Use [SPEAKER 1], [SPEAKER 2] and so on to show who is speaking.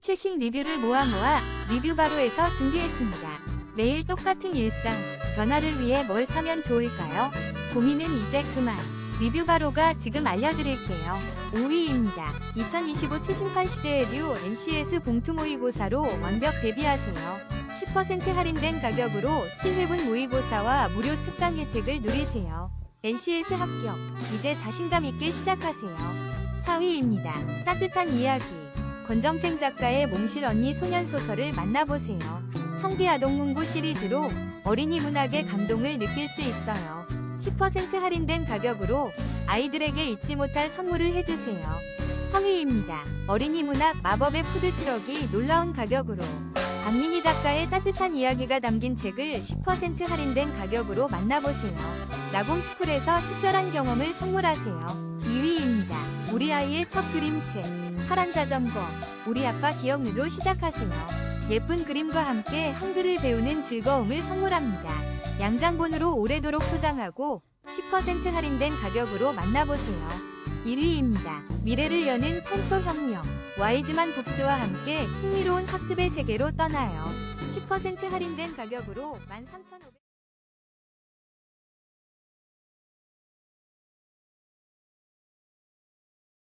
[SPEAKER 1] 최신 리뷰를 모아 모아 리뷰 바로에서 준비했습니다. 매일 똑같은 일상, 변화를 위해 뭘 사면 좋을까요? 고민은 이제 그만. 리뷰 바로가 지금 알려드릴게요. 5위입니다. 2025 최신판 시대에듀 NCS 봉투 모의고사로 완벽 대비하세요. 10% 할인된 가격으로 7회분 모의고사와 무료 특강 혜택을 누리세요. NCS 합격. 이제 자신감 있게 시작하세요. 4위입니다. 따뜻한 이야기. 권정생 작가의 몽실 언니 소년 소설을 만나보세요. 성대 아동문고 시리즈로 어린이 문학의 감동을 느낄 수 있어요. 10% 할인된 가격으로 아이들에게 잊지 못할 선물을 해주세요. 3위입니다. 어린이 문학 마법의 푸드트럭이 놀라운 가격으로 박민희 작가의 따뜻한 이야기가 담긴 책을 10% 할인된 가격으로 만나보세요. 라곰스쿨에서 특별한 경험을 선물하세요. 2위입니다. 우리 아이의 첫 그림책 파란 자전거 우리 아빠 기억으로 시작하세요. 예쁜 그림과 함께 한글을 배우는 즐거움을 선물합니다. 양장본으로 오래도록 소장하고 10% 할인된 가격으로 만나보세요. 1위입니다. 미래를 여는 탄소혁명 와이즈만 북스와 함께 흥미로운 학습의 세계로 떠나요. 10% 할인된 가격으로 13,500